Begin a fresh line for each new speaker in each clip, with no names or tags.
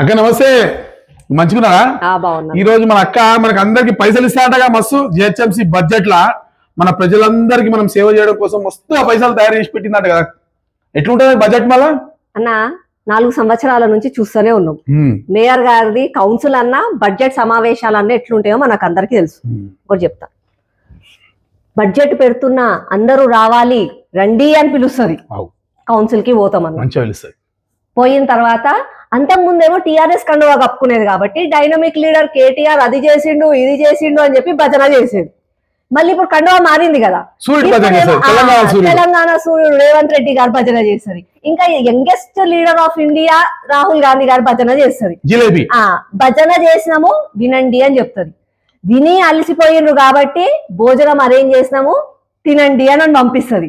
అక్క నమస్తే. మంచిగున్నారా? ఈ రోజు మన అక్క మనకు అందరికి పైసలు ఇస్తాడగా మస్తు జిహెచ్ఎంసీ బడ్జెట్ లా మన ప్రజలందరికీ మనం సేవ చేయడం కోసం మస్తు ఆ పైసలు తయారు చేసి పెట్టిందట కదా. ఎట్లుంటది బడ్జెట్ మళ్ళా?
అన్న నాలుగు సంవత్సరాల నుంచి చూస్తూనే ఉన్నాం. మేయర్ గారిది కౌన్సిల్ అన్న బడ్జెట్ సమావేశాలన్నీ ఎట్లుంటాయో మనకు అందరికీ తెలుసు. ఒకటి చెప్తా. బడ్జెట్ పెడుతున్నా అందరూ రావాలి రండి అని పిలుస్తుంది. కౌన్సిల్కి
మంచిగా తెలుస్తుంది
పోయిన తర్వాత అంతకుముందేమో టీఆర్ఎస్ కండువా కప్పుకునేది కాబట్టి డైనమిక్ లీడర్ కేటీఆర్ అది చేసిండు ఇది చేసిండు అని చెప్పి భజన చేసేది. మళ్ళీ ఇప్పుడు కండువా మారింది కదా.
తెలంగాణ సూర్యుడు.
రేవంత్ రెడ్డి గారు భజన చేస్తుంది ఇంకా youngest leader of India Rahul Gandhi garu భజన చేస్తుంది భజన చేసినాము వినండి అని చెప్తుంది. విని అలసిపోయిండ్రు కాబట్టి భోజనం అరేంజ్ చేసినాము తినండి అని పంపిస్తుంది.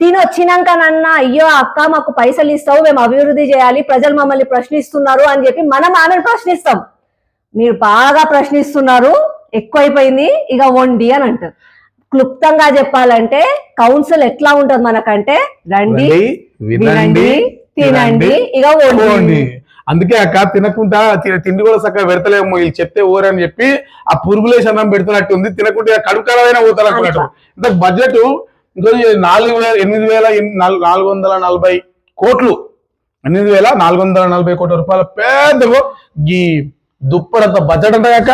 తిని వచ్చినాక నన్న అయ్యో అక్క మాకు పైసలు ఇస్తావు మేము అభివృద్ధి చేయాలి ప్రజలు మమ్మల్ని ప్రశ్నిస్తున్నారు అని చెప్పి మనం ఆమెను ప్రశ్నిస్తాం. మీరు బాగా ప్రశ్నిస్తున్నారు ఎక్కువైపోయింది ఇక వండి అని అంటారు. క్లుప్తంగా చెప్పాలంటే కౌన్సిల్ ఎట్లా ఉంటది మనకంటే రండి
వినండి
తినండి ఇక వండి.
అందుకే అక్క తినకుండా తిండి కూడా చక్కగా పెడతలేము వీళ్ళు చెప్తే ఊరని చెప్పి ఆ పురుగులేసి అన్నం పెడుతున్నట్టు ఉంది తినకుంటే కడుపుకరమైన పోతారు అనుకున్నట్టు ఇంత బడ్జెట్ ఇంకో నాలుగు వేల ఎనిమిది వేల నాలుగు వందల నలభై కోట్లు. ఎనిమిది వేల నాలుగు వందల నలభై కోట్ల రూపాయల పెద్ద ఈ దుప్పడంత బడ్జెట్ అంటే అక్క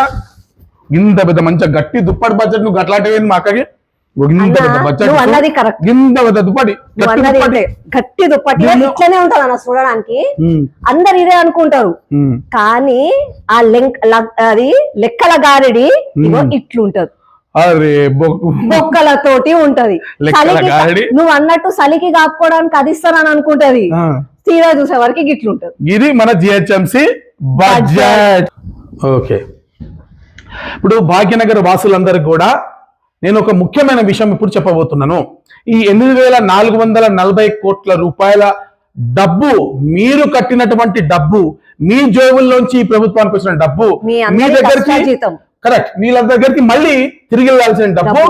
ఇంత పెద్ద మంచిగా గట్టి దుప్పటి బడ్జెట్ నువ్వు గట్లాంటివి మా అక్కకి? ఇంత పెద్ద బడ్జెట్ ఇంత పెద్ద దుప్పటి గట్టి దుప్పటి.
ఇట్లనే ఉంటది అన్న చూడడానికి. అందరు ఇదే అనుకుంటారు. కానీ ఆ లెంక్ అది లెక్కల గారిడి. ఇట్లుంటది.
అరే బొక్కు
బొక్కలతోటి ఉంటది? నువ్వు అన్నట్టు చలికి కాపుకోవడానికి అది ఇస్తానని అనుకుంటది. తీరా చూసే వరకు గిట్లుంటది
ఇది మన జిహెచ్ఎంసి బడ్జెట్ ఓకే ఇప్పుడు భాగ్యనగర్ వాసులందరికీ కూడా నేను ఒక ముఖ్యమైన విషయం ఇప్పుడు చెప్పబోతున్నాను ఈ ఎనిమిది వేల నాలుగు వందల నలభై కోట్ల రూపాయల డబ్బు మీరు కట్టినటువంటి డబ్బు మీ జోబుల్లోంచి ప్రభుత్వానికి వచ్చిన డబ్బు
మీ
దగ్గరికి. కరెక్ట్ వీళ్ళ దగ్గరికి మళ్ళీ తిరిగి వెళ్ళాల్సిన డబ్బు.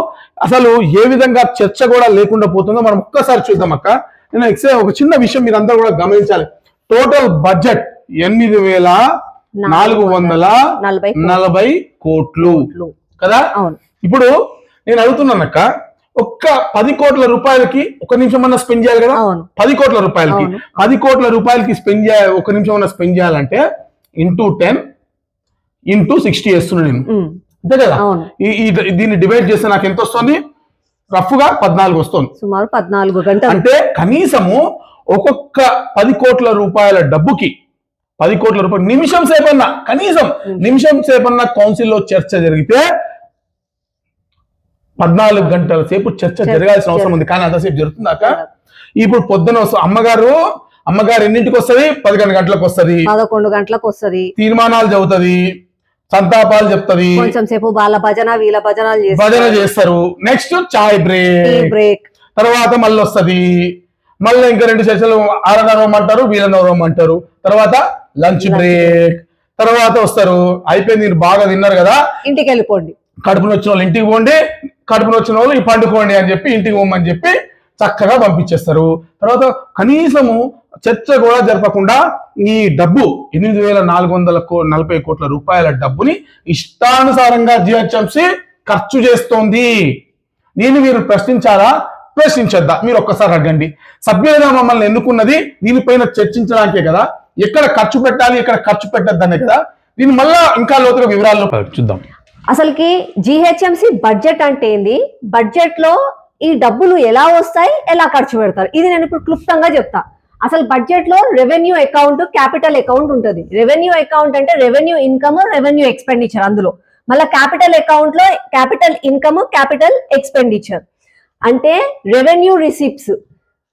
అసలు ఏ విధంగా చర్చ కూడా లేకుండా పోతుందో మనం ఒక్కసారి చూద్దాం అక్క. నేను ఎక్సే ఒక చిన్న విషయం మీరు అందరూ కూడా గమనించాలి. టోటల్ బడ్జెట్ ఎనిమిది వేల నాలుగు వందల
నలభై
కోట్లు. కదా? ఇప్పుడు నేను అడుగుతున్నానక్క ఒక్క పది కోట్ల రూపాయలకి ఒక నిమిషం అన్న స్పెండ్ చేయాలి కదా? పది కోట్ల రూపాయలకి. పది కోట్ల రూపాయలకి స్పెండ్ చేయాలి ఒక నిమిషం అన్న స్పెండ్ చేయాలంటే ఇంటూ టెన్ ఇంటూ సిక్స్టీ వేస్తున్నాను నేను. అంతే కదా? ఈ దీన్ని డివైడ్ చేస్తే నాకు ఎంత వస్తుంది? రఫ్గా పద్నాలుగు వస్తుంది.
సుమారు పద్నాలుగు గంటలు
అంటే కనీసము ఒక్కొక్క పది కోట్ల రూపాయల డబ్బుకి పది కోట్ల రూపాయలు నిమిషం సేపన్నా కనీసం నిమిషం సేపన్నా కౌన్సిల్లో చర్చ జరిగితే పద్నాలుగు గంటల సేపు చర్చ జరగాల్సిన అవసరం ఉంది. కానీ అంతసేపు జరుగుతుందాక? ఇప్పుడు పొద్దున వస్తుంది అమ్మగారు అమ్మగారు ఎన్నింటికి వస్తుంది? పదకొండు గంటలకు వస్తుంది.
పదకొండు గంటలకు వస్తది.
తీర్మానాలు చదువుతుంది. సంతాపాలు చెప్తుంది.
కొంచెం సేపు వాళ్ళ భజన వీళ్ళ భజనలు
భజన
చేస్తారు.
నెక్స్ట్ చాయ్ బ్రేక్
బ్రేక్
తర్వాత మళ్ళీ వస్తుంది. మళ్ళీ ఇంకా రెండు సెషన్లు ఆరనరవమంటారు వీళ్ళనరవమంటారు తర్వాత లంచ్ బ్రేక్ తర్వాత వస్తారు. అయిపోయింది మీరు బాగా తిన్నారు కదా.
ఇంటికి వెళ్ళిపోండి.
కడుపున వచ్చిన వాళ్ళు ఇంటికి పోండి కడుపున వచ్చిన వాళ్ళు పండుకోండి అని చెప్పి ఇంటికి పోమని చెప్పి చక్కగా పంపించేస్తారు. తర్వాత కనీసము చర్చ కూడా జరపకుండా ఈ డబ్బు ఎనిమిది వేల నాలుగు వందల కో నలభై కోట్ల రూపాయల డబ్బుని ఇష్టానుసారంగా జిహెచ్ఎంసి ఖర్చు చేస్తోంది. నేను మీరు ప్రశ్నించారా ప్రశ్నించొద్దా? మీరు ఒక్కసారి అడగండి. సభ్యులుగా మమ్మల్ని ఎన్నుకున్నది దీనిపైన చర్చించడానికే కదా? ఎక్కడ ఖర్చు పెట్టాలి ఎక్కడ ఖర్చు పెట్టద్దనే కదా? దీన్ని మళ్ళా ఇంకా లోతుగా వివరాల్లో చూద్దాం.
అసలుకి జిహెచ్ఎంసి బడ్జెట్ అంటే ఏంది? బడ్జెట్లో ఈ డబ్బులు ఎలా వస్తాయి ఎలా ఖర్చు పెడతారు? ఇది నేను ఇప్పుడు క్లుప్తంగా చెప్తా. అసలు బడ్జెట్లో రెవెన్యూ అకౌంట్ క్యాపిటల్ అకౌంట్ ఉంటుంది. రెవెన్యూ అకౌంట్ అంటే రెవెన్యూ ఇన్కమ్ రెవెన్యూ ఎక్స్పెండిచర్ అందులో. మళ్ళీ క్యాపిటల్ అకౌంట్లో క్యాపిటల్ ఇన్కమ్ క్యాపిటల్ ఎక్స్పెండిచర్ అంటే రెవెన్యూ రిసిప్ట్స్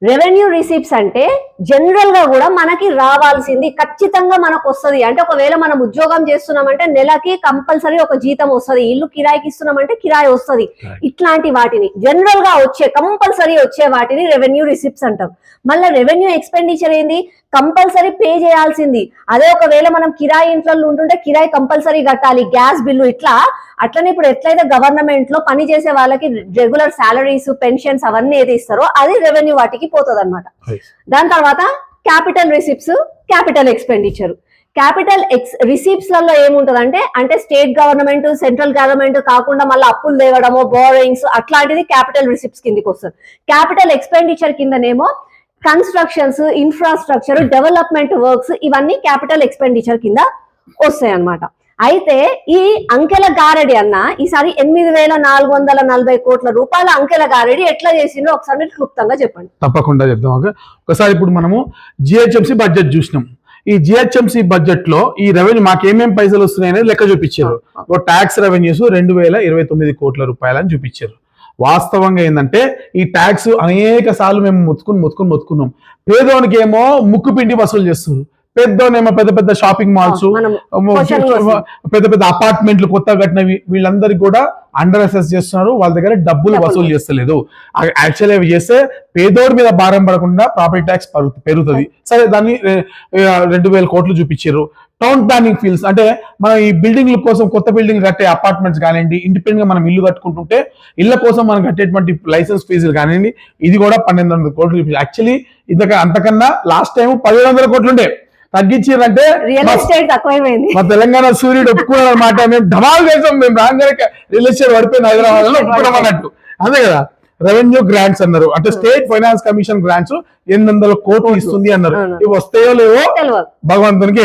రెవెన్యూ రిసిప్ట్స్ అంటే జనరల్గా కూడా మనకి రావాల్సింది ఖచ్చితంగా మనకు వస్తది. అంటే ఒకవేళ మనం ఉద్యోగం చేస్తున్నామంటే నెలకి కంపల్సరీ ఒక జీతం వస్తది. ఇల్లు కిరాయికి ఇస్తున్నామంటే కిరాయి వస్తది. ఇట్లాంటి వాటిని జనరల్గా వచ్చే కంపల్సరీ వచ్చే వాటిని రెవెన్యూ రిసిప్ట్స్ అంటాం. మళ్ళీ రెవెన్యూ ఎక్స్పెండిచర్ ఏంది? కంపల్సరీ పే చేయాల్సింది. అదే ఒకవేళ మనం కిరాయి ఇంట్లో ఉంటుంటే కిరాయి కంపల్సరీ కట్టాలి. గ్యాస్ బిల్లు ఇట్లా. అట్లనే ఇప్పుడు ఎట్లయితే గవర్నమెంట్లో పని చేసే వాళ్ళకి రెగ్యులర్ సాలరీస్ పెన్షన్స్ అవన్నీ ఏది ఇస్తారో అది రెవెన్యూ వాటికి పోతుంది అనమాట దాని తర్వాత capital receipts capital expenditure. Capital ex రిసీప్ట్స్లలో ఏముంటదంటే అంటే స్టేట్ గవర్నమెంట్ సెంట్రల్ గవర్నమెంట్ కాకుండా మళ్ళీ అప్పులు తేవడము బోరింగ్స్ అట్లాంటిది క్యాపిటల్ రిసిప్ట్స్ కిందకి వస్తుంది. క్యాపిటల్ ఎక్స్పెండిచర్ కిందనేమో కన్స్ట్రక్షన్స్ ఇన్ఫ్రాస్ట్రక్చర్ డెవలప్మెంట్ వర్క్స్ ఇవన్నీ క్యాపిటల్ ఎక్స్పెండిచర్ కింద వస్తాయి అన్నమాట అయితే ఈ అంకెల గారడి అన్న ఈసారి ఎనిమిది వేల నాలుగు వందల నలభై కోట్ల రూపాయల అంకెల గారడి ఎట్లా చేసిందో ఒకసారి మీరు క్లుప్తంగా చెప్పండి.
తప్పకుండా చెప్తాం ఓకే. ఒకసారి ఇప్పుడు మనము జిహెచ్ఎంసీ బడ్జెట్ చూసినాం. ఈ జిహెచ్ఎంసీ బడ్జెట్లో ఈ రెవెన్యూ మాకు ఏమేం పైసలు వస్తున్నాయనేది లెక్క చూపించారు. ఓ ట్యాక్స్ రెవెన్యూస్ రెండు వేల ఇరవై తొమ్మిది కోట్ల రూపాయలని చూపించారు. వాస్తవంగా ఏంటంటే ఈ ట్యాక్స్ అనేక సార్లు మేము మొత్తుకుని మొత్తుకుని మొత్తుకున్నాం. పేదోనికి ఏమో ముక్కు పిండి వసూలు చేస్తారు పెద్దోనేమో పెద్ద పెద్ద షాపింగ్ మాల్స్. పెద్ద పెద్ద అపార్ట్మెంట్లు కొత్తగా కట్టినవి వీళ్ళందరికీ కూడా అండర్ అసెస్ చేస్తున్నారు. వాళ్ళ దగ్గర డబ్బులు వసూలు చేస్తలేదు. యాక్చువల్లీ అవి చేస్తే పేదోడి మీద భారం పడకుండా ప్రాపర్టీ ట్యాక్స్ పెరుగుతుంది. సరే దాన్ని రెండు వేల కోట్లు చూపించారు టౌన్ ప్లానింగ్ ఫీల్డ్స్ అంటే మనం ఈ బిల్డింగ్ల కోసం కొత్త బిల్డింగ్ కట్టే అపార్ట్మెంట్స్ కానివ్వండి ఇండిపెండెంట్గా మనం ఇల్లు కట్టుకుంటుంటే ఇళ్ళ కోసం మనం కట్టేటువంటి లైసెన్స్ ఫీజులు కానివ్వండి ఇది కూడా పన్నెండు వందల కోట్లు చూపించారు. యాక్చువల్లీ ఇంతక అంతకన్నా లాస్ట్ టైం పదిహేడు వందల కోట్లు ఉండే. తగ్గించారంటే
రియల్ ఎస్టేట్ తక్కువైపోయింది.
మా తెలంగాణ సూర్యుడు ఒప్పుకున్నాడు అనమాట మేము ధమాల్ చేసాం. మేము రాగానే రియల్ ఎస్టేట్ పడిపోయింది హైదరాబాద్లో ఒప్పుకున్నాం అన్నట్టు. అదే కదా రెవెన్యూ గ్రాంట్స్ అన్నారు. అంటే స్టేట్ ఫైనాన్స్ కమిషన్ గ్రాంట్స్ ఎనిమిది వందల కోట్లు ఇస్తుంది అన్నారు. ఇవి వస్తాయో లేవో భగవంతునికి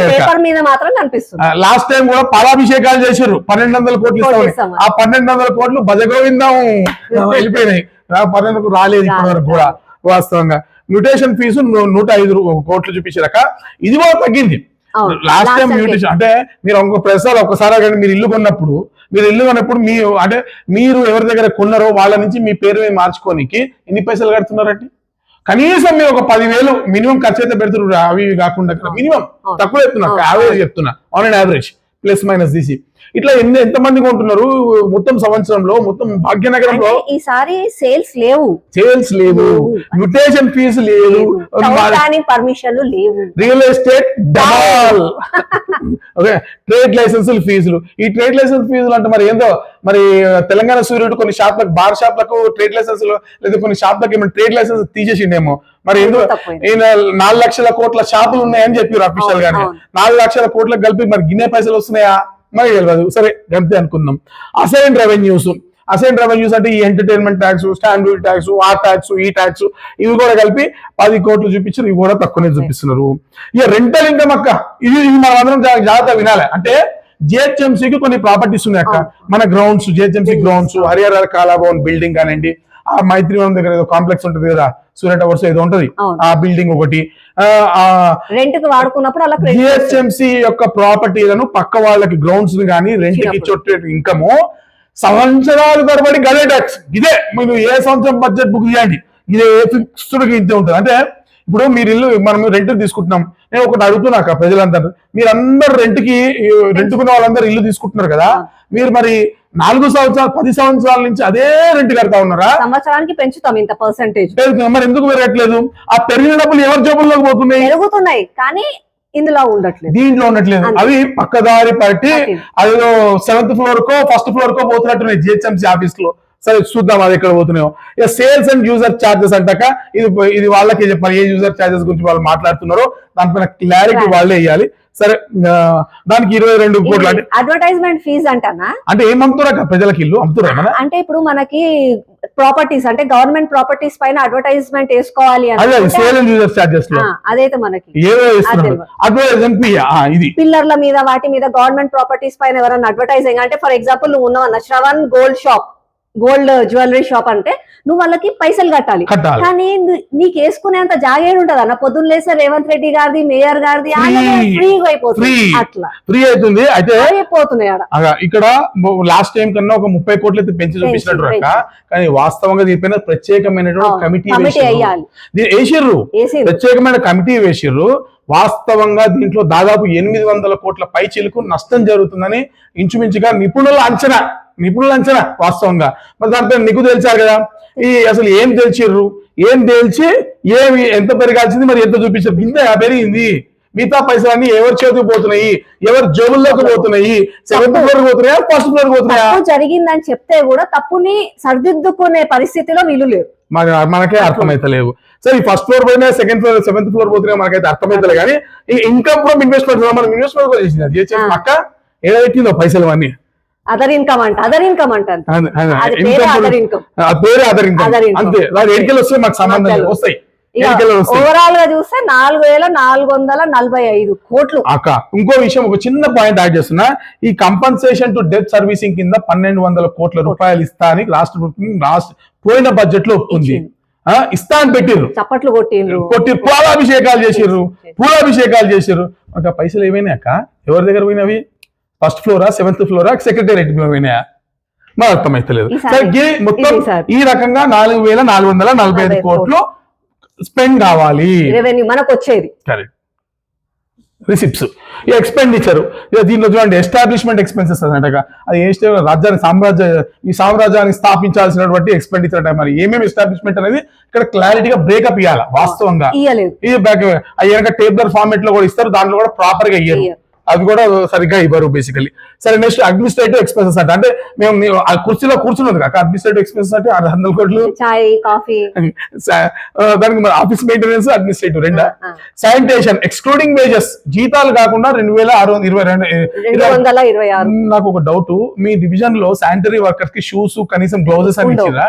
లాస్ట్ టైం కూడా పాలాభిషేకాలు చేశారు పన్నెండు వందల కోట్లు ఇస్తామని. ఆ పన్నెండు వందల కోట్లు భజగోవిందం వెళ్ళిపోయినాయి. ఆ పన్నెండుకు రాలేదు ఇప్పటి వరకు కూడా వాస్తవంగా. మ్యూటేషన్ ఫీజు నూట ఐదు కోట్లు చూపించాక ఇది కూడా తగ్గింది. లాస్ట్ టైం మ్యూటేషన్ అంటే మీరు ఇంకో ప్రసాద్ ఒకసారి అడగండి మీరు ఇల్లు కొన్నప్పుడు మీరు ఇల్లు కొన్నప్పుడు మీ అంటే మీరు ఎవరి దగ్గర కొన్నారో వాళ్ళ నుంచి మీ పేరు మీద మార్చుకోనికి ఎన్ని పైసలు కడుతున్నారండి? కనీసం మీరు ఒక పదివేలు మినిమం ఖర్చు అయితే పెడుతున్నారు. అవి ఇవి కాకుండా మినిమం. తక్కువ చెప్తున్నా. యావరేజ్ చెప్తున్నా. On and average plus minus తీసి ఇట్లా ఎన్ని ఎంత మంది కొంటున్నారు? మొత్తం సంవత్సరంలో మొత్తం భాగ్యనగరంలో?
ఈసారి సేల్స్ లేవు.
సేల్స్ లేవు. మ్యూటేషన్ ఫీజు లేదు
పర్మిషన్లు లేవు.
రియల్ ఎస్టేట్ డబాల్ ఓకే ట్రేడ్ లైసెన్సులు ఫీజులు. ఈ ట్రేడ్ లైసెన్స్ ఫీజులు అంటే మరి ఏందో? మరి తెలంగాణ సూర్యుడు కొన్ని షాప్లకు బార్ షాప్లకు ట్రేడ్ లైసెన్సులు లేదా కొన్ని షాప్లకు ఏమైనా ట్రేడ్ లైసెన్స్ తీసేసిండేమో. మరి. ఈయన నాలుగు లక్షల కోట్ల షాపులు ఉన్నాయని చెప్పారు అఫీషియల్ గానే. నాలుగు లక్షల కోట్లకు కలిపి మరి గిన్నె పైసలు వస్తున్నాయా? మరి తెలియదు సరే గంతే అనుకుందాం. Assign revenues. అసైన్ రెవెన్యూస్ అంటే ఈ ఎంటర్టైన్మెంట్ ట్యాక్స్ స్టాండ్ ట్యాక్స్ ఆ ట్యాక్స్ ఈ ట్యాక్స్ ఇవి కూడా కలిపి పది కోట్లు చూపించారు ఇవి కూడా తక్కువనే చూపిస్తున్నారు. ఇక రెంటల్ ఇన్కమ్ అక్క ఇది ఇది మనం అందరం జాగ్రత్త వినాలి. అంటే జిహెచ్ఎంసీకి కొన్ని ప్రాపర్టీస్ ఉన్నాయి అక్క. మన grounds GHMC grounds Harihara Kalabhavan building కానివ్వండి ఆ మైత్రివనం దగ్గర ఏదో కాంప్లెక్స్ ఉంటుంది కదా. సూర్య టవర్స్ ఏదో ఉంటది. ఆ బిల్డింగ్ ఒకటి.
రెంట్ వాడుకున్నప్పుడు అలా.
జిహెచ్ఎంసి యొక్క ప్రాపర్టీలను పక్క వాళ్ళకి గ్రౌండ్స్ కానీ రెంట్కి ఇన్కమ్ సంవత్సరాలు తరబడి గదే ట్యాక్స్ ఇదే మీరు ఏ సంవత్సరం బడ్జెట్ బుక్ చేయండి. ఇదే ఫిక్స్డ్ ఇంతే ఉంటుంది. అంటే ఇప్పుడు మీరు ఇల్లు మనం రెంట్ తీసుకుంటున్నాం. నేను ఒకటి అడుగుతున్నాక ప్రజలందరూ. మీరందరూ రెంట్కి రెంట్కున్న వాళ్ళందరూ ఇల్లు తీసుకుంటున్నారు కదా. మీరు మరి నాలుగు సంవత్సరాలు పది సంవత్సరాల నుంచి అదే రెంట్ కడతా ఉన్నారా?
సంవత్సరానికి పెంచుతాం ఇంత పర్సంటేజ్.
మరి ఎందుకు పెరగట్లేదు? ఆ పెరిగిన డబ్బులు ఎవరి జోబుల్లోకి పోతున్నాయి?
పెరుగుతున్నాయి కానీ ఇందులో ఉండట్లేదు.
దీంట్లో ఉండట్లేదు. అవి పక్కదారి పట్టి. అదేదో సెవెంత్ ఫ్లోర్ కో ఫస్ట్ ఫ్లోర్ కో పోతున్నట్టున్నాయి జిహెచ్ఎంసీ ఆఫీస్లో. సరే చూద్దాం అది ఎక్కడ పోతున్నాయో. ఇక సేల్స్ అండ్ యూజర్ చార్జెస్ అంటాక ఇది ఇది వాళ్ళకి చెప్పాలి? ఏ యూజర్ చార్జెస్ గురించి వాళ్ళు మాట్లాడుతున్నారో దానిపైన క్లారిటీ. వాళ్ళే ఇవ్వాలి సరే దానికి ఇరవై రెండు కోట్లు అంటే
అడ్వర్టైజ్మెంట్ ఫీజ్ అంటనా?
అంటే ఏం అమ్ముతురా ప్రజలకి ఇల్లు? అమ్ముతురా
అంటే ఇప్పుడు మనకి ప్రాపర్టీస్ అంటే గవర్నమెంట్ ప్రాపర్టీస్ పైన అడ్వర్టైజ్మెంట్ వేసుకోవాలి అదైతే మనకి.
ఇది.
పిల్లర్ల మీద వాటి మీద గవర్నమెంట్ ప్రాపర్టీస్ పైన ఎవరైనా అడ్వర్టైజింగ్ అంటే ఫర్ ఎగ్జాంపుల్ నువ్వు ఉన్నావన్న Shravan gold shop gold jewellery shop అంటే నువ్వు వాళ్ళకి పైసలు కట్టాలి. కానీ నీకు వేసుకునేంత జాగేడు ఉంటది అన్న. పొద్దున్న లేసే రేవంత్ రెడ్డి గారిది మేయర్ గారిది. ఫ్రీగా అయిపోతుంది. అట్లా.
ఫ్రీ అవుతుంది. అయితే
అయిపోతున్నాయి
ఇక్కడ లాస్ట్ టైం కన్నా ఒక ముప్పై కోట్లు అయితే పెంచి చూపించినట్టు కానీ వాస్తవంగా దీనిపైన ప్రత్యేకమైనటువంటి. కమిటీ వేసిర్రు. ప్రత్యేకమైన కమిటీ వేసిర్రు. వాస్తవంగా దీంట్లో దాదాపు ఎనిమిది వందల కోట్ల పైచిలకు నష్టం జరుగుతుందని ఇంచుమించుగా నిపుణుల అంచనా. నిపుణుల అంచనా వాస్తవంగా. మరి దాంట్లో నీకు తెలిసారు కదా ఈ అసలు ఏం తెలిసిర్రు? ఏం తెలిసి ఏమి ఎంత పెరగాల్సింది? మరి ఎంత చూపించారు? ఇంత పెరిగింది. మిగతా పైసలన్నీ ఎవరి చేతికి పోతున్నాయి? ఎవరి జోబుల్లోకి పోతున్నాయి? సెవెంత్ ఫ్లోర్ పోతున్నాయా? ఫస్ట్ ఫ్లోర్ పోతున్నాయా?
జరిగిందని చెప్తే కూడా తప్పుని సరిదిద్దుకునే పరిస్థితిలో వీళ్ళు లేరు
మన మనకే అర్థమైతలేవు సరే ఈ ఫస్ట్ ఫ్లోర్ పోయినా సెకండ్ ఫ్లోర్ సెవెంత్ ఫ్లోర్ పోతున్నా మనకైతే అర్థమైతే కానీ ఇన్కమ్ ఫ్రమ్ ఇన్వెస్ట్మెంట్ మనం ఇన్వెస్ట్మెంట్ కూడా చేసింది అది. చేసి
ఆ.
అక్క ఏదైతుందో పైసలు అన్ని
అదర్ ఇన్కమ్ అంట అదర్ ఇన్కమ్ అంట అంతే.
అదే, అదే.
అది
Income
పేరే
కూడా-
అదర్ ఇన్కమ్
ఆ పేరే అదర్ ఇన్కమ్
Other income.
అంతే. దాని ఎడికెళ్ళి వస్తే మాకు సంబంధం లేదు.
మధ్యలో.
వస్తాయి.
ఓవరాల్గా చూస్తే నాలుగు వేల నాలుగు వందల నలభై ఐదు కోట్లు.
అక్క ఇంకో విషయం ఒక చిన్న పాయింట్ యాడ్ చేస్తున్నా. ఈ కంపన్సేషన్ టు డెత్ సర్వీసింగ్ కింద పన్నెండు వందల కోట్ల రూపాయలు ఇస్తా అని రాష్ట్ర లాస్ట్ పోయిన
బడ్జెట్లో.
ఆ, ఇస్తా అని పెట్టిర్రు.
చప్పట్లు కొట్టిండ్రు.
కొట్టి పూలాభిషేకాలు చేసిర్రు. పూలాభిషేకాలు చేసిర్రు. ఒక పైసలు ఏమైనా అక్క? ఎవరి దగ్గర పోయినవి? ఫస్ట్ ఫ్లోరా సెవెంత్ ఫ్లోరా సెక్రటేరియట్ పోయినాయా? మాకు అర్థమైతలేదు. సరే, ఈ మొత్తం. ఈ రకంగా నాలుగు వేల నాలుగు వందల నలభై ఐదు కోట్లు. స్పెండ్ కావాలి.
రెవెన్యూ మనకు వచ్చేది.
కరెక్ట్ రిసిప్ట్స్ ఎక్స్పెండిచర్ దీనిలో చూడండి ఎస్టాబ్లిష్మెంట్ ఎక్స్పెన్సెస్ అంటగా అది ఏ రాజ్యాన్ని సామ్రాజ్య ఈ సామ్రాజ్యాన్ని స్థాపించాల్సినటువంటి ఎక్స్పెండిచర్ అంటే మరి ఏమేమి ఎస్టాబ్లిష్మెంట్ అనేది ఇక్కడ క్లారిటీగా బ్రేకప్ ఇవ్వాలి వాస్తవంగా. ఈ బ్యాక్ అయ్యాక టేబులర్ ఫార్మేట్లో కూడా ఇస్తారు దాంట్లో కూడా ప్రాపర్గా ఇయ్యరు. అవి కూడా సరిగ్గా ఇవ్వరు బేసికలీ సరే నెక్స్ట్ అడ్మినిస్ట్రేటివ్ ఎక్స్పెన్సెస్ అంటే. అంటే మేము ఆ కుర్చీలో కూర్చున్నది కాక అడ్మినిస్ట్రేటివ్ ఎక్స్పెన్సెస్ అంటే ఆరు వందల కోట్లు.
చాయ్ కాఫీ.
దానికి మరి ఆఫీస్ మెయింటెనెన్స్ అడ్మినిస్ట్రేటివ్ రెండా. శానిటేషన్ ఎక్స్క్లూడింగ్ వేజెస్ జీతాలు కాకుండా రెండు వేల ఆరు వందల ఇరవై రెండు నాకు ఒక డౌట్ మీ డివిజన్లో శానిటరీ వర్కర్స్కి షూస్ కనీసం గ్లౌజెస్ అని ఇచ్చిరా?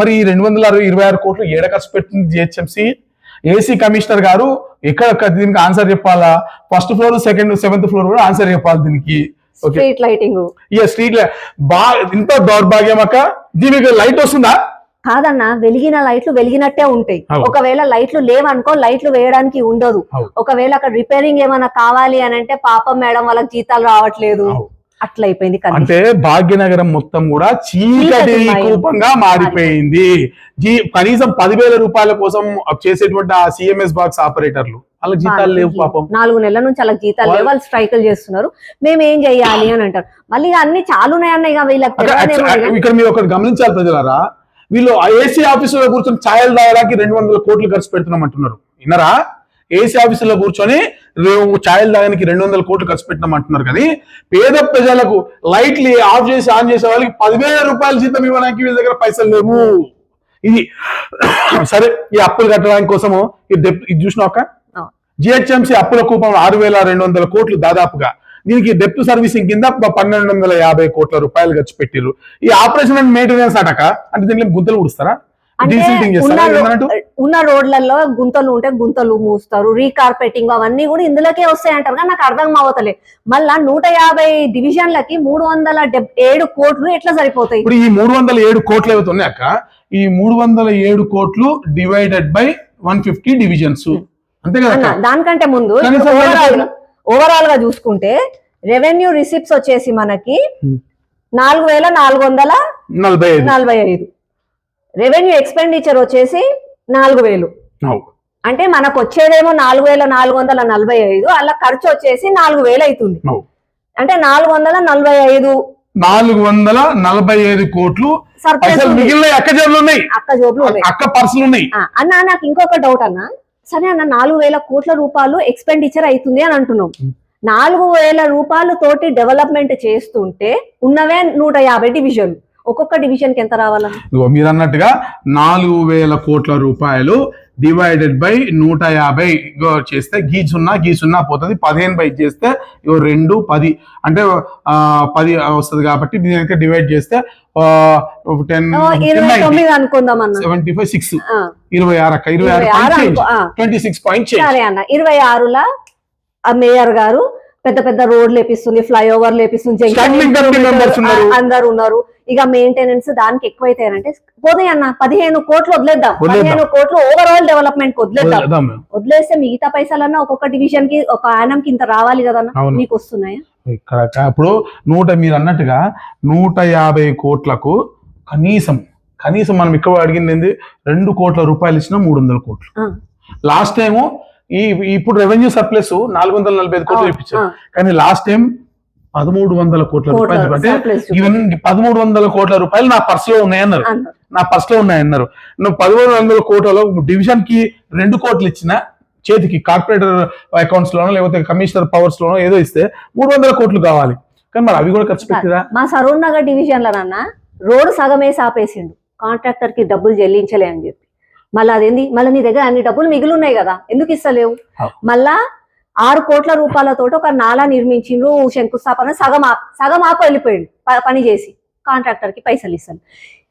మరి ఈ రెండు వందల అరవై ఇరవై ఆరు కోట్లు ఏడ ఖర్చు పెట్టింది జిహెచ్ఎంసి? ఏసీ కమిషనర్ గారు ఎక్కడ క- దీనికి ఆన్సర్ చెప్పాలా? First floor second seventh floor కూడా ఆన్సర్ చెప్పాలి దీనికి. ఓకే
స్ట్రీట్ లైటింగ్
ఇక స్ట్రీట్ బా ఇంత దౌర్భాగ్యం అక్క. దీనికి లైట్ వస్తుందా?
కాదన్న వెలిగిన లైట్లు వెలిగినట్టే ఉంటాయి. ఒకవేళ లైట్లు లేవనుకో లైట్లు వేయడానికి ఉండదు. ఒకవేళ అక్కడ రిపేరింగ్ ఏమైనా కావాలి అని అంటే పాపం మేడం వాళ్ళకి జీతాలు రావట్లేదు.
అవును.
అట్లా అయిపోయింది కండిషన్
అంటే భాగ్యనగరం మొత్తం కూడా చీకటి. కూపంగా మారిపోయింది. కనీసం పదివేల రూపాయల కోసం చేసేటువంటి ఆ సిఎంఎస్ బాక్స్ ఆపరేటర్లు వాళ్ళ జీతాలు లేవు పాపం.
నాలుగు నెలల నుంచి అలా జీతాలు లేవు వాళ్ళు స్ట్రైకులు చేస్తున్నారు. మేము ఏం చెయ్యాలి అని అంటారు. మళ్ళీ ఇక అన్ని చాలున్నాయన్న ఇక వీళ్ళకి
ఇక్కడ మీరు ఒకటి గమనించాలి ప్రజలారా వీళ్ళు ఏసీ ఆఫీసులో కూర్చొని ఛాయలు తాగడానికి రెండు వందల కోట్లు ఖర్చు పెడుతున్నాం అంటున్నారు విన్నారా? ఏసీ ఆఫీసులో కూర్చొని రేపు ఛాయలు తాగడానికి రెండు వందల కోట్లు ఖర్చు పెట్టినాం అంటున్నారు కానీ పేద ప్రజలకు లైట్లు ఆఫ్ చేసి ఆన్ చేసే వాళ్ళకి పదివేల రూపాయల జీతం ఇవ్వడానికి వీళ్ళ దగ్గర పైసలు లేవు. ఇది సరే ఈ అప్పులు కట్టడానికి కోసము ఈ డెప్ ఇది చూసిన ఒక. జిహెచ్ఎంసీ అప్పుల కూపం ఆరు వేల రెండు వందల కోట్లు దాదాపుగా. దీనికి డెప్త్ సర్వీసింగ్ కింద పన్నెండు వందల యాభై కోట్ల రూపాయలు ఖర్చు పెట్టిర్రు. ఈ ఆపరేషన్ అండ్ మెయింటెనెన్స్ అటక అంటే దీంట్లో గుంతలు ఉడుస్తారా
అంటే ఉన్న రోడ్లలో గుంతలు ఉంటే గుంతలు మూస్తారు రీకార్పెటింగ్ అవన్నీ కూడా ఇందులోకే వస్తాయి అంటారు కానీ నాకు అర్థం అవతలే మళ్ళా నూట యాభై డివిజన్లకి మూడు వందల ఏడు కోట్లు ఎట్లా సరిపోతాయి?
ఇప్పుడు ఈ మూడు వందల ఏడు కోట్లు ఏవైతే ఉన్నాయి అక్క ఈ మూడు వందల ఏడు కోట్లు divided by one fifty divisions అంతే కదా?
దానికంటే ముందు ఓవరాల్
వేరే-
ఓవరాల్గా చూసుకుంటే రెవెన్యూ రిసిప్ట్స్ వచ్చేసి మనకి. నాలుగు వేల నాలుగు వందల
నలభై ఐదు.
నలభై ఐదు. రెవెన్యూ ఎక్స్పెండిచర్ వచ్చేసి నాలుగు వేలు. అంటే మనకు వచ్చేదేమో నాలుగు వేల నాలుగు వందల నలభై ఐదు అలా ఖర్చు వచ్చేసి నాలుగు వేలు అవుతుంది
అవు.
అంటే నాలుగు వందల నలభై ఐదు.
నాలుగు వందల నలభై ఐదు కోట్లు. మిగిలిన అక్క జేబులు ఉన్నాయి.
అక్క జోబులు
అక్క పర్సులు ఉన్నాయి.
అన్న నాకు ఇంకొక డౌట్ అన్న. సరే అన్న నాలుగు వేల కోట్ల రూపాయలు ఎక్స్పెండిచర్ అవుతుంది అని అంటున్నాం. నాలుగు వేల రూపాయలు తోటి డెవలప్మెంట్ చేస్తుంటే ఉన్నవే నూట యాభై డివిజన్ ఒక్కొక్క డివిజన్కి ఎంత
ఇదిగో మీరు అన్నట్టుగా నాలుగు వేల కోట్ల రూపాయలు డివైడెడ్ బై నూట యాభై చేస్తే గీ సున్నా గీ సున్నా పోతుంది. పదిహేను బై చేస్తే ఇగో రెండు పది. అంటే పది వస్తుంది కాబట్టి దీనికి డివైడ్ చేస్తే టెన్ సెవెంటీ ఫైవ్ సిక్స్ ఇరవై ఆరు అక్క ఇరవై
ఆరు.
ట్వంటీ సిక్స్ పాయింట్
ఇరవై ఆరుల ఆ మేయర్ గారు పెద్ద పెద్ద రోడ్లు లేపిస్తుంది ఫ్లైఓవర్ లేపిస్తుంది junction
Standing committee members ఉన్నారు.
ఆ, అందరు ఉన్నారు. ఇక మెయింటెనెన్స్ దానికి ఎక్కువైతాయంటే పోతే అన్న పదిహేను కోట్లు వదిలేద్దాం. పదిహేను కోట్లు ఓవరాల్ డెవలప్మెంట్కి వదిలేద్దాం. వదిలేస్తే మిగతా పైసలన్నా ఒక్కొక్క డివిజన్కి ఒక యానం కి ఇంత రావాలి కదన్న. మీకు వస్తున్నాయా
ఇక్కడ ఇప్పుడు నూట మీరు అన్నట్టుగా నూట యాభై కోట్లకు కనీసం కనీసం మనం ఇక్కడ అడిగింది ఏంది రెండు కోట్ల రూపాయలు ఇచ్చిన మూడు వందల కోట్లు లాస్ట్ టైం ఈ ఇప్పుడు రెవెన్యూ సర్ప్లస్ నాలుగు వందల నలభై ఐదు కోట్లు ఇప్పించారు. కానీ లాస్ట్ టైం పదమూడు వందల కోట్ల రూపాయలు అంటే. ఈవెన్ పదమూడు వందల కోట్ల రూపాయలు నా పర్స్లో ఉన్నాయన్నారు.
అన్నారు.
నా పర్స్లో ఉన్నాయన్నారు. నువ్వు పదమూడు వందల కోట్లలో డివిజన్కి రెండు కోట్లు ఇచ్చిన చేతికి కార్పొరేటర్ అకౌంట్స్ లోనో లేకపోతే కమిషనర్ పవర్స్ లోనో ఏదో ఇస్తే మూడు వందల కోట్లు కావాలి. కానీ మరి అవి కూడా ఖర్చు పెట్టిరా?
మా సరూర్ నగర్ డివిజన్ లోనన్న రోడ్ సగమేసి ఆపేసిండు కాంట్రాక్టర్కి డబ్బులు చెల్లించలే అని చెప్పి. మళ్ళీ అదేంది? మళ్ళీ నీ దగ్గర అన్ని డబ్బులు మిగిలి ఉన్నాయి కదా. ఎందుకు ఇస్తలేవు. మళ్ళా ఆరు కోట్ల రూపాయలతో ఒక నాలా నిర్మించిండ్రు శంకుస్థాపన. సగం ఆప్ సగం ఆపు వెళ్ళిపోయిండు ప- పని చేసి. కాంట్రాక్టర్కి పైసలు ఇస్తాను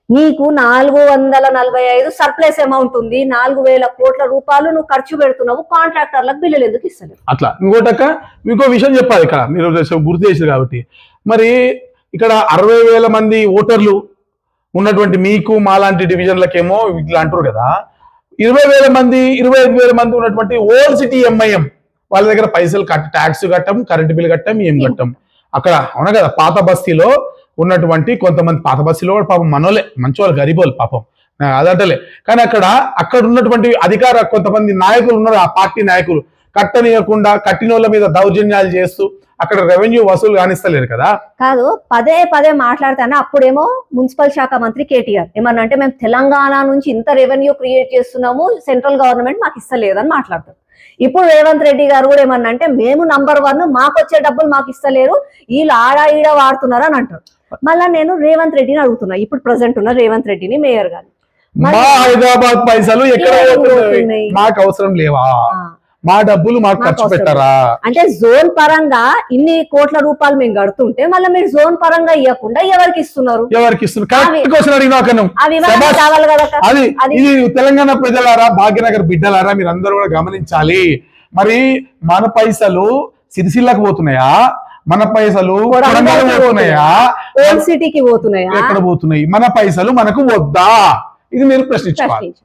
నీకు నాలుగు వందల నలభై ఐదు సర్ప్లస్ అమౌంట్ ఉంది. నాలుగు వేల కోట్ల రూపాయలు నువ్వు ఖర్చు పెడుతున్నావు. కాంట్రాక్టర్లకు బిల్లులు ఎందుకు ఇస్తలేవు?
అట్లా. ఇంకోటక్క ఇంకో విషయం చెప్పాలి ఇక్కడ. మీరు గుర్తు చేసారు కాబట్టి. మరి ఇక్కడ అరవై వేల మంది ఓటర్లు ఉన్నటువంటి మీకు మాలాంటి డివిజన్లకేమో ఇట్లా అంటారు కదా. ఇరవై వేల మంది ఇరవై ఐదు వేల మంది ఉన్నటువంటి ఓల్డ్ సిటీ ఎంఐఎం వాళ్ళ దగ్గర పైసలు కట్ ట్యాక్స్ కట్టం కరెంట్ బిల్ కట్టం ఏం కట్టం? అక్కడ అవునా కదా? పాత బస్తీలో ఉన్నటువంటి కొంతమంది పాత బస్తీలో కూడా పాపం మనోలే మంచి వాళ్ళు గరీబోళ్ళు పాపం. అదంటలే. కానీ అక్కడ అక్కడ ఉన్నటువంటి అధికార కొంతమంది నాయకులు ఉన్నారు ఆ పార్టీ నాయకులు. కట్టనీయకుండా కట్టినోళ్ళ మీద దౌర్జన్యాలు చేస్తూ అక్కడ రెవెన్యూ వసూలు కానిస్తలేరు కదా?
కాదు పదే పదే మాట్లాడతాను. అప్పుడేమో మున్సిపల్ శాఖ మంత్రి కేటీఆర్. ఏమన్నా అంటే మేము తెలంగాణ నుంచి ఇంత రెవెన్యూ క్రియేట్ చేస్తున్నాము సెంట్రల్ గవర్నమెంట్ మాకు ఇస్తలేదని మాట్లాడతారు. ఇప్పుడు రేవంత్ రెడ్డి గారు కూడా ఏమన్నా అంటే మేము నంబర్ వన్ మాకు వచ్చే డబ్బులు మాకు ఇస్తలేరు వీళ్ళు ఆడ ఈడ వాడుతున్నారు అని అంటారు. మళ్ళా నేను రేవంత్ రెడ్డిని అడుగుతున్నా. ఇప్పుడు ప్రజెంట్ ఉన్న రేవంత్ రెడ్డిని మేయర్ గారు
మా హైదరాబాద్ పైసలు ఎక్కడ? మాకు అవసరం లేవా? మా డబ్బులు మాకు ఖర్చు పెట్టారా?
అంటే జోన్ పరంగా ఇన్ని కోట్ల రూపాయలు మేము కడుతుంటే మళ్ళీ మీరు జోన్ పరంగా ఇవ్వకుండా ఎవరికి ఇస్తున్నారు?
ఎవరికి ఇస్తున్నారు. అది ఇది తెలంగాణ ప్రజలారా భాగ్యనగర్ బిడ్డలారా మీరు అందరూ కూడా గమనించాలి. మరి మన పైసలు సిరిసిల్లకు పోతున్నాయా? మన పైసలు పోతున్నాయా?
సిటీకి పోతున్నాయా?
ఎక్కడ పోతున్నాయి? మన పైసలు మనకు వద్దా? ఇది మీరు ప్రశ్నించుకోవాలి.
ప్రశ్నించు.